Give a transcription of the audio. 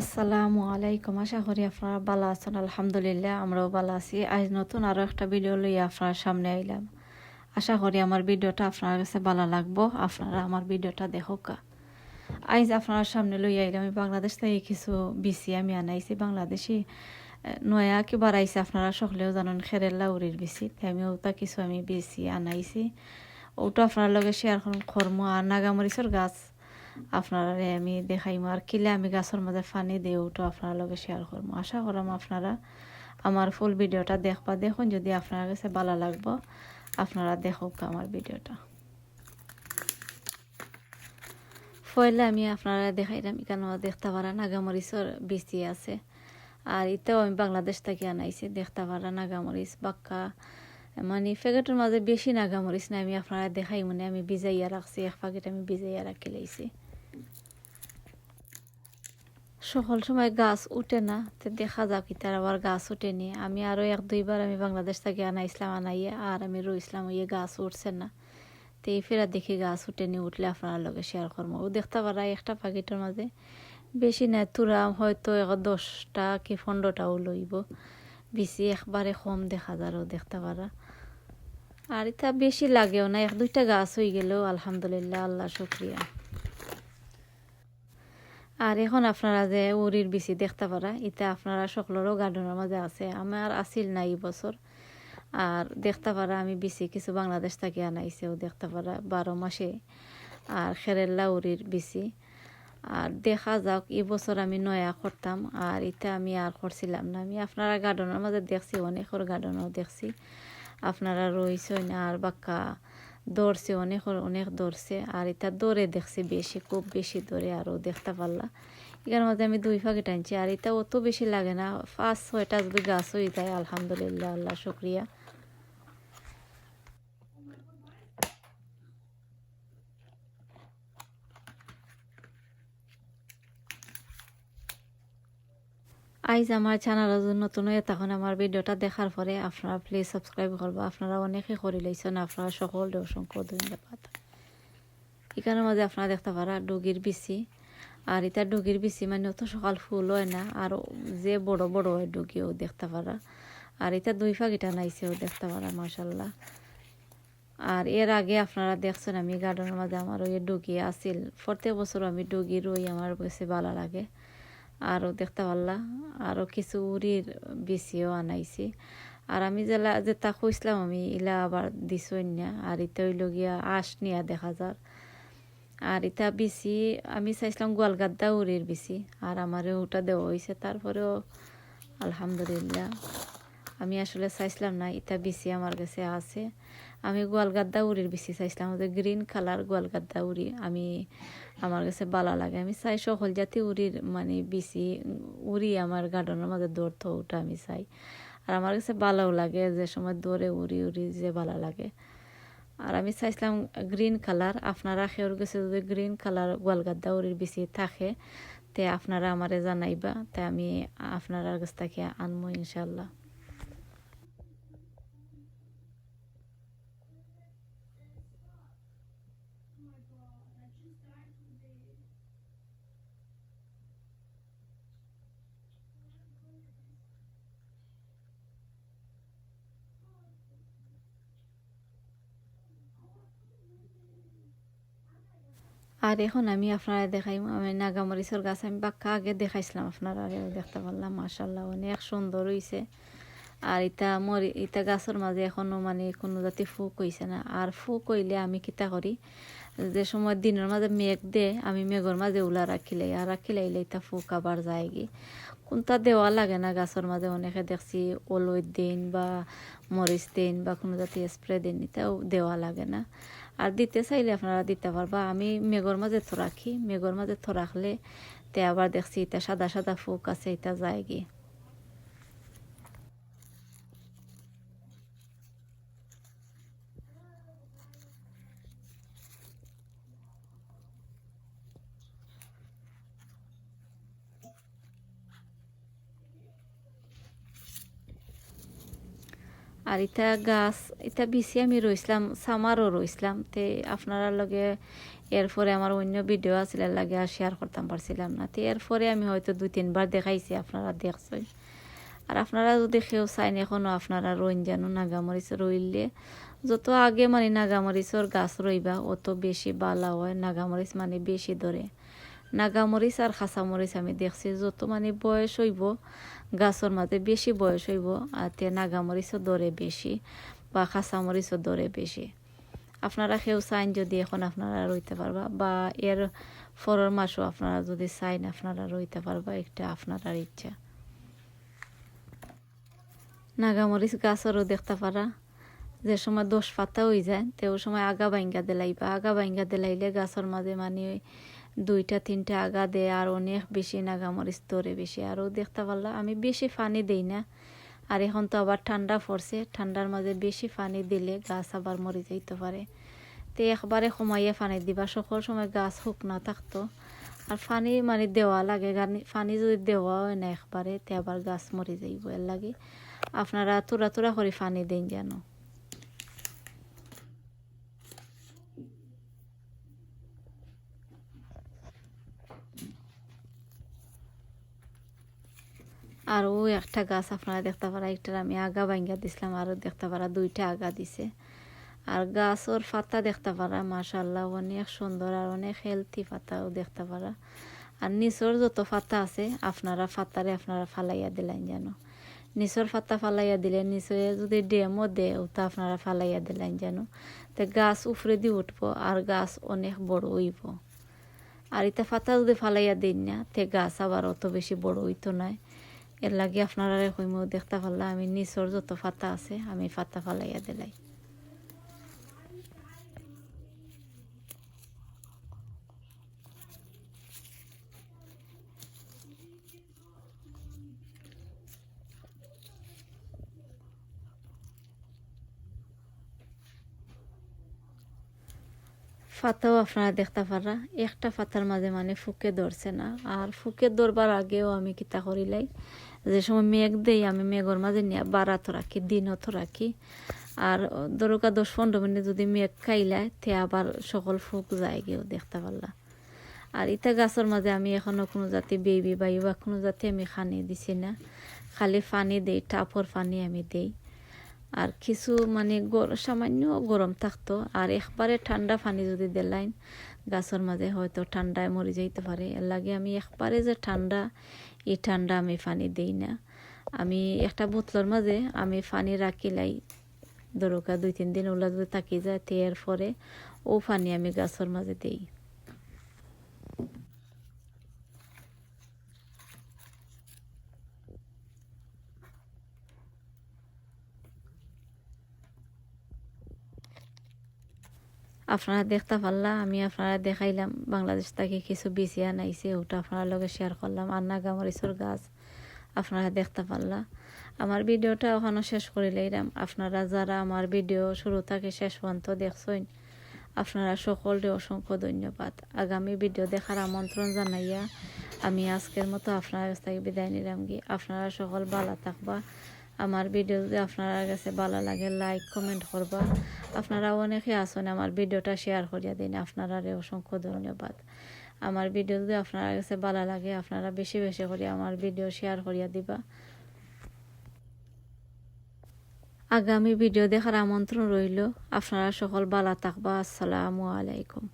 আসসালামু আলাইকুম। আশা করি আপনারা ভালো আছেন, আলহামদুলিল্লাহ, আমরাও ভালো আছি। আজ নতুন আরও একটা ভিডিও লইয়া আপনার সামনে আইলাম। আশা করি আমার ভিডিওটা আপনার কাছে ভালো লাগবো। আপনারা আমার ভিডিওটা দেখুক। আজ আপনার সামনে লইয়া আইলাম আমি বাংলাদেশ থেকে কিছু বিসি আমি আনাইছি। বাংলাদেশি নয়া কি বাড়াইছে আপনারা সকলেও জানেন খেরেল্লা উড়ির বিসি তাই আমি ওটা কিছু আমি বিসি আনাইছি। ওটা আপনার লগে শেয়ার করুন। কর্ম আর নাগামরিচর গাছ। আপনারা আমি দেখাইমো। আর কিলে আমি গাছের মাঝে পানি দিই ওটা আপনার লগে শেয়ার করব আশা করলাম আপনারা আমার ফুল ভিডিওটা দেখবা। দেখুন যদি আপনার কাছে ভালো লাগবো, আপনারা দেখুক আমার ভিডিওটা। ফয়লে আমি আপনারা দেখাইলাম এখানে দেখতে পারেন নাগামরিচর বিচি আছে। আর এটাও আমি বাংলাদেশ থেকে আনাইছি, দেখতে পারেন নাগামরিচ বাক্কা। মানে প্যাকেটের মাঝে বেশি নাগামরিচ না আমি আপনারা দেখাই মানে আমি ভিজাইয়া রাখছি, এক প্যাকেট আমি ভিজাইয়া রাখি লাইছি। সকল সময় গাছ উঠে না, তো দেখা যাক তার আবার গাছ উঠেনি আমি আরও এক, দুইবার আমি বাংলাদেশ থেকে আনা ইসলাম আনাইয়ে, আর আমি রইছিলাম ওই গাছ উঠছে না। তো এই ফেরা দেখি গাছ উঠেনি উঠলে আপনার লগে শেয়ার করব ও দেখতে পারা একটা প্যাকেটের মাঝে। বেশি না, তুরা হয়তো এক দশটা কি পনেরোটাও লইব। বেশি একবারে কম দেখা যারও দেখতে পারা। আর এটা বেশি লাগেও না, এক, দুইটা গাছ হয়ে গেলেও আলহামদুলিল্লাহ, আল্লাহ শুক্রিয়া। আর এখন আপনারা যে উরির বিচি দেখতে পারা এটা আপনারা সকলেরও গার্ডেনের মাঝে আছে। আমার আসিল না এই বছর। আর দেখতে পারা, আমি বিচি কিছু বাংলাদেশ থেকে আনাইছেও দেখতে পারা, বারো মাসে। আর খেরেল্লা উরির বিচি। আর দেখা যাক, এই বছর আমি নয়া করতাম, আর এটা আমি আর করছিলাম না। আমি আপনারা গার্ডেনের মাঝে দেখছি, অনেকের গার্ডেনও দেখছি। আপনারা রয়েছেন আর বাক্কা দৌড়ছে, অনেক অনেক দৌড়ছে। আর এটা দৌড়ে দেখছে বেশি, খুব বেশি দৌড়ে আরও দেখতে পারলা এখানে মধ্যে আমি দুই ফাঁকে টানছি, আর এটা অত বেশি লাগে না। পাঁচ ছয়টা যদি গাছ হয়ে যায়, আলহামদুলিল্লাহ, আল্লাহ শুক্রিয়া। আইজ আমার চ্যানেল নতুন হয়ে তখন আমার ভিডিওটা দেখার পরে আপনারা প্লিজ সাবস্ক্রাইব করব। আপনারা অনেকে করে লাইছেন, আপনারা সকল অসংখ্য ধন্যবাদ। এখানের মাঝে আপনারা দেখতে পারা ডুগির বিচি। আর এটা ডুগির বিচি মানে অত সকাল ফুল হয় না, আর যে বড় বড় হয় ডুগিও দেখতে পারা। আর এটা দুই ফাঁকিটা নাইছেও দেখতে পারা মার্শাল্লাহ আর এর আগে আপনারা দেখছেন আমি গার্ডেনের মাঝে আমার ওই ডুগি আসিল প্রত্যেক বছর আমি ডুগি রই আমার কাছে ভালো লাগে। আরও দেখতে পারলা। আরও কিছু উড়ির বেশিও আনাইছি। আর আমি যেলা যেটা খুঁজলাম আমি, ইলা আবার দিছই না। আর ইতে হইল গিয়া আশ নিয়া দেখা যার। আর ইতা বেশি, আমি চাইছিলাম গোয়ালগাদ্দা উড়ির বেশি। আর আমারও ওটা দেওয়া হয়েছে তারপরেও আলহামদুলিল্লাহ। আমি আসলে চাইছিলাম না এটা বেশি আমার কাছে আছে। আমি গোয়ালগাদ্দা উড়ির বেশি চাইছিলাম যে গ্রিন কালার গোয়ালগাদ্দা উড়ি। আমি, আমার কাছে ভালো লাগে। আমি চাই সকল জাতি উড়ির মানে বেশি উড়ি আমার গার্ডেনের মাঝে দৌড়তো ওটা আমি চাই। আর আমার কাছে ভালোও লাগে যে সময় দৌড়ে উড়ি উড়ি যে ভালো লাগে। আর আমি চাইছিলাম গ্রিন কালার। আপনারা সেওর কাছে যদি গ্রিন কালার গোয়ালগাদ্দা উড়ির বেশি থাকে, তে আপনারা আমারে জানাইবা। তাই আমি আপনার কাছ থেকে আনব ইনশাল্লাহ। আর এখন আমি আপনারা দেখাই আমি নাগামরিচর গাছ আমি বাক্কা আগে দেখাইছিলাম আপনারা, আগে দেখতে পারলাম মাসাল্লাহ অনেক সুন্দর হয়েছে আর ইতা মরি, ইটা গাছের মাঝে এখনও মানে কোনো জাতি ফুক হয়েছে না। আর ফুক হইলে আমি কিতা করি, যে সময় দিনের মাঝে মেঘ দে, আমি মেঘর মাঝে উলা রাখিলাই আর রাখিলাইলে ইতা ফুক আবার যায় কি কোনটা দেওয়া লাগে না গাছের মাঝে, অনেকে দেখছি ওলই দিন বা মরিচ দিন বা কোনো জাতি স্প্রে দিন, এটাও দেওয়া লাগে না। আর দিতে চাইলে আপনারা দিতে পারবা। আমি মেঘর মাঝে থো রাখি। মেঘর মাঝে থো রাখলে তে আবার দেখছি এটা সাদা সাদা ফুক আছে এটা যায় গিয়ে। আর ইটা গাছ ইটা বিছি আমি রইছিলাম, সামারও রইছিলাম। তে আপনারা লগে এরপরে আমার অন্য ভিডিও আছিল, লাগে আর শেয়ার করতাম পারছিলাম না। তো এরপরে আমি হয়তো দুই, তিনবার দেখাইছি আপনারা দেখছেন। আর আপনারা যদি কেউ চাইন এখনও আপনারা রইন জানো নাগামরিচ রইলে। যত আগে মানে নাগামরিচর গাছ রইবা, অত বেশি বালা হয়। নাগামরিচ মানে বেশি ধরে। নাগামরিচ আর খাঁচামরিচ আমি দেখছি, যত মানে বয়স হইব গাছর মাঝে বেশি বয়স হইব আর তে নাগামরিচও দরে বেশি বা খাঁচামরিচও দরে বেশি আপনারা কেউ চাইন যদি এখন আপনারা রইতে পারবা, বা এর ফরের মাসও আপনারা যদি চাইন আপনারা রইতে পারবা, একটা আপনার ইচ্ছা। নাগামরিচ গাছেরও দেখতে পারা। যে সময় দোষ পাতা হয়ে যায় তো ওই সময় আগা বাইঙ্গা দিলাইবা। আগা বাইঙ্গা দিলাইলে গাছের মাঝে মানে দুইটা, তিনটা আগা দেয় আর অনেক বেশি নাগামরিচ ধরে বেশি। আরও দেখতে পারলা, আমি বেশি পানি দিই না। আর এখন তো আবার ঠান্ডা পড়ছে, ঠান্ডার মাঝে বেশি পানি দিলে গাছ আবার মরে যাইতে পারে। তো একবারে সময়ে পানি দিবা, সকল সময় গাছ শুকনা থাকতো। আর পানি মানে দেওয়া লাগে পানি যদি দেওয়া হয় না একবারে, তে আবার গাছ মরে যাইব এর লাগে। আপনারা তোরা তোরা করে পানি দেন জানো আর ও একটা গাছ আপনারা দেখতে পারা, একটার আমি আগা ভাঙ্গা দিছিলাম, আরও দেখতে পারা, দুইটা আগা দিছে। আর গাছর পাতা দেখতে পারা মাশাল্লাহ অনেক সুন্দর আর অনেক হেলথি পাতাও দেখতে পারা। আর নিচর যত পাতা আছে, আপনারা পাতারে আপনারা ফালাইয়া দিলেন জানো নিচর পাতা ফালাইয়া দিলে নিচে যদি ডেমও দে ওটা আপনারা ফালাইয়া দিলেন জানো তো গাছ উফরে দিয়ে উঠবো, আর গাছ অনেক বড় হইব। আর এটা পাতা যদি ফালাইয়া দিন না, তে গাছ আবার অত বেশি বড় হইতো নয় এর লাগে আপনারা কইমও দেখতে পারলা আমি নিচর যত ফাতা আছে, আমি ফাতা ফালাইয়া দিলাই। ফাতাও আপনারা দেখতে পারা একটা ফাতার মাঝে মানে ফুকে ধরছে না। আর ফুকে ধরবার আগেও আমি কিতা করিলাই যে সময় মেঘ দেই, আমি মেঘর মাঝে নিয়ে বারাত রাখি, দিনত রাখি। আর দরকা দশ পনেরো মিনিট যদি মেঘ খাইলায় তে আবার সকল ফুক যায় গিয়েও দেখতে পারলা। আর ইটা গাছের মাঝে আমি এখনও কোনো জাতি বেবি বা কোনো জাতি আমি খানি দিছি না। খালি পানি দেই, টাপর পানি আমি দেই। আর কিছু মানে সামান্য গরম থাকতো। আর একবারে ঠান্ডা পানি যদি দিলাইন গাছের মাঝে হয়তো ঠান্ডায় মরে যাইতে পারে। এর লাগে আমি একবারে যে ঠান্ডা, এই ঠান্ডা আমি পানি দিই না। আমি একটা বোতলের মাঝে আমি পানি রাখিলাই দরকার দুই তিন দিন ওলা যদি থাকি যায় তেয়ার পরে ও পানি আমি গাছের মাঝে দিই। আপনারা দেখতে পারলা আমি আপনারা দেখাইলাম, বাংলাদেশ থেকে কিছু বিছিয়া নাইছে, ওটা আপনার লগে শেয়ার করলাম, আর নাগামরিচর গাছ, আপনারা দেখতে পারলা। আমার ভিডিওটা ওখানে শেষ করে লইলাম। আপনারা যারা আমার ভিডিও শুরু থেকে শেষ পর্যন্ত দেখছেন, আপনারা সকলকে অসংখ্য ধন্যবাদ। আগামী ভিডিও দেখার আমন্ত্রণ জানাইয়া আমি আজকের মতো আপনার কাছ থেকে বিদায় নিলাম গিয়ে আপনারা সকল ভালো থাকবা। আমার ভিডিও যদি আপনার কাছে ভালো লাগে লাইক কমেন্ট করবা। আপনারা অনেকে আসেন আমার ভিডিওটা শেয়ার করিয়া দিন আপনারা অসংখ্য ধন্যবাদ। আমার ভিডিও যদি আপনার কাছে ভালো লাগে, আপনারা বেশি বেশি করে আমার ভিডিও শেয়ার করিয়া দিবা। আগামী ভিডিও দেখার আমন্ত্রণ রইল। আপনারা সকল ভালো থাকবা। আসসালামু আলাইকুম।